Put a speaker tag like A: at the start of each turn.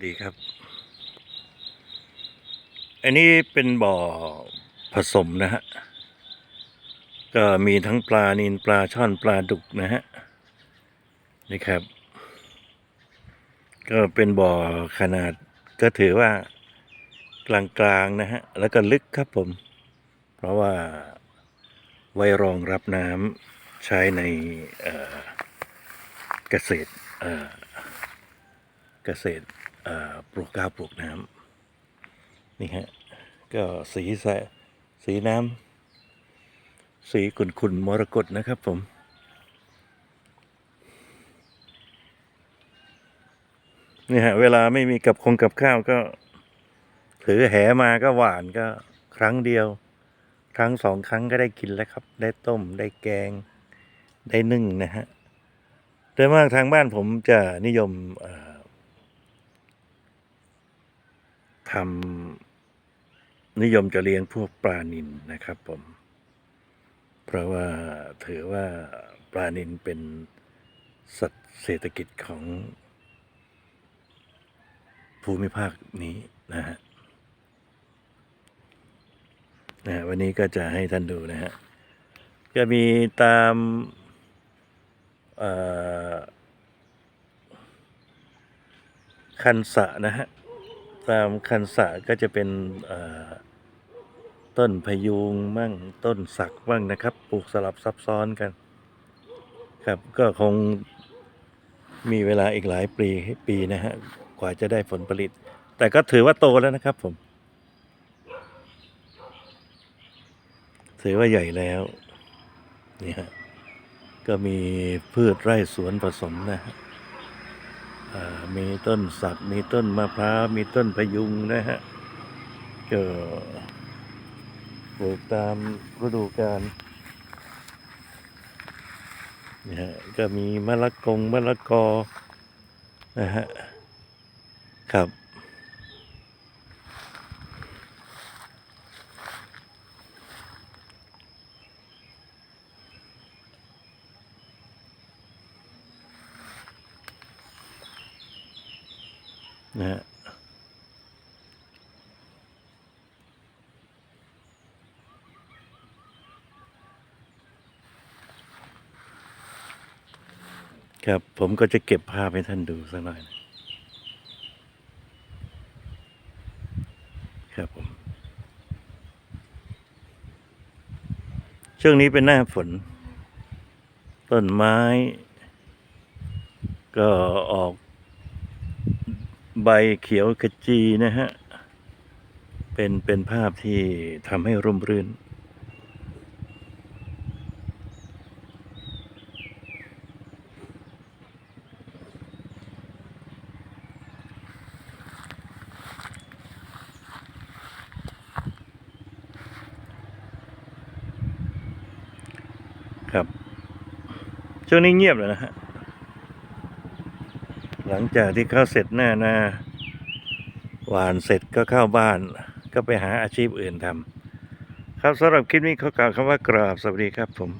A: วัสดีครับ อันนี้เป็นบ่อผสมนะฮะ ก็มีทั้งปลานินปลาช่อนปลาดุกนะฮะ นี่ครับ ก็เป็นบ่อขนาดก็ถือว่ากลางๆนะฮะ แล้วก็ลึกครับผม เพราะว่าไว้รองรับน้ำใช้ในเเกษตรเเกษตร ปลูกข้าวปลูกน้ำนี่ฮะก็สีใสสีน้ำสีขุ่นขุ่นๆมรกตนะครับผมนี่ฮะเวลาไม่มีกับคงกับข้าวก็ถือแหมาก็หวานก็ครั้งเดียว ครั้งสองครั้งก็ได้กินแล้วครับ ได้ต้มได้แกง ได้นึ่งนะฮะโดยมากทางบ้านผมจะนิยมเอ่อ ทำนิยมจะเลี้ยงพวกปลานิลนะครับผม เพราะว่าถือว่าปลานิลเป็นสัตว์เศรษฐกิจของภูมิภาคนี้นะฮะนะวันนี้ก็จะให้ท่านดูนะฮะจะมีตามคันสะนะฮะ ตามคันสะก็จะเป็นต้นพยูงมั่งต้นสักมั่งนะครับ ปลูกสลับซับซ้อนกัน ครับก็คงมีเวลาอีกหลายปีปีนะฮะกว่าจะได้ผลผลิต แต่ก็ถือว่าโตแล้วนะครับผม ถือว่าใหญ่แล้วนี่ฮะก็มีพืชไร่สวนผสมนะฮะ มีต้นสักมีต้นมะพร้าวมีต้นพยุงนะฮะก็ปลูกตามฤดูกาลนะฮะก็มีมะละกงมะละกอนะฮะครับ นะฮะครับ ผมก็จะเก็บภาพให้ท่านดูสักหน่อยนะครับผม ช่วงนี้เป็นหน้าฝน ต้นไม้ ก็ออก ใบเขียวขจีนะฮะ เป็นเป็นภาพที่ทำให้ร่มรื่น ครับ ช่วงนี้เงียบเลยนะฮะ หลังจากที่เข้าเสร็จหน้านาหวานเสร็จก็เข้าบ้าน ก็ไปหาอาชีพอื่นทำครับสำหรับคลิปนี้ขอกล่าวคำว่ากราบสวัสดีครับผม